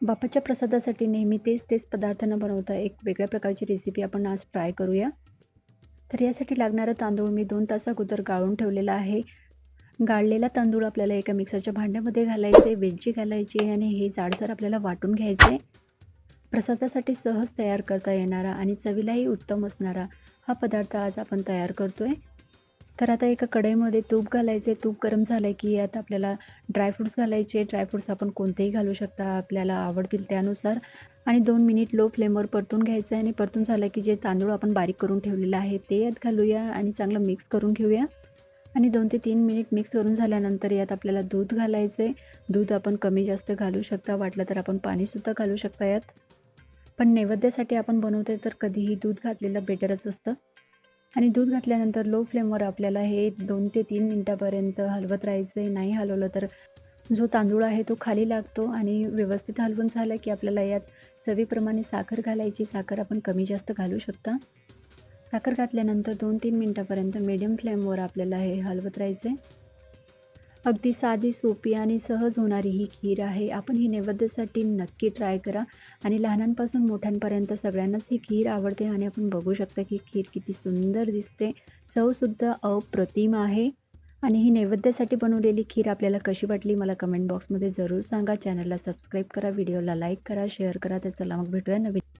बापाच्या प्रसादासाठी नेहमी तेच तेच पदार्थ न बनवता एक वेगळ्या प्रकारची रेसिपी आपण आज ट्राय करूया. तर यासाठी लागणारा तांदूळ मी दोन तास अगोदर गाळून ठेवलेला आहे. गाळलेला तांदूळ आपल्याला एका मिक्सरच्या भांड्यामध्ये घालायचे वेलची घालायची आणि हे जाडसर आपल्याला वाटून घ्यायचे प्रसादासाठी सहज तयार करता येणारा आणि चवीलाही उत्तम असणारा हा पदार्थ आज आपण तयार करतो आहे तर आता एका कढईमध्ये तूप घालायचे तूप गरम झालं की यात आपल्याला ड्रायफ्रूट्स घालायचे. ड्रायफ्रूट्स आपण कोणतेही घालू शकता आपल्याला आवडतील त्यानुसार. आणि दोन मिनिट लो फ्लेमवर परतून घ्यायचं आहे आणि परतून झालं की जे तांदूळ आपण बारीक करून ठेवलेलं आहे ते यात घालूया आणि चांगलं मिक्स करून घेऊया. आणि दोन ते तीन मिनिट मिक्स करून झाल्यानंतर यात आपल्याला दूध घालायचं आहे दूध आपण कमी जास्त घालू शकता. वाटलं तर आपण पाणीसुद्धा घालू शकता यात. पण नैवेद्यासाठी आपण बनवतोय तर कधीही दूध घातलेलं बेटरच असतं. आणि दूध घातल्यानंतर लो फ्लेमवर आपल्याला हे दोन ते तीन मिनटापर्यंत हलवत राहायचं आहे नाही हलवलं तर जो तांदूळ आहे तो खाली लागतो आणि व्यवस्थित हलवून झालं की आपल्याला यात चवीप्रमाणे साखर घालायची. साखर आपण कमी जास्त घालू शकता. साखर घातल्यानंतर दोन तीन मिनटापर्यंत मीडियम फ्लेमवर आपल्याला हे हलवत राहायचं आहे अगदी साधी सोपी आणि सहज होणारी ही खीर आहे. आपण ही नैवेद्यासाठी नक्की ट्राय करा आणि लहानांपासून मोठ्यांपर्यंत सगळ्यांनाच ही खीर आवडते आणि आपण बघू शकता की खीर किती सुंदर दिसते. चवसुद्धा अप्रतिम आहे. आणि ही नैवेद्यासाठी बनवलेली खीर आपल्याला कशी वाटली मला कमेंट बॉक्समध्ये जरूर सांगा. चॅनलला सबस्क्राईब करा व्हिडिओला लाईक करा शेअर करा. तर चला मग भेटूया नवीन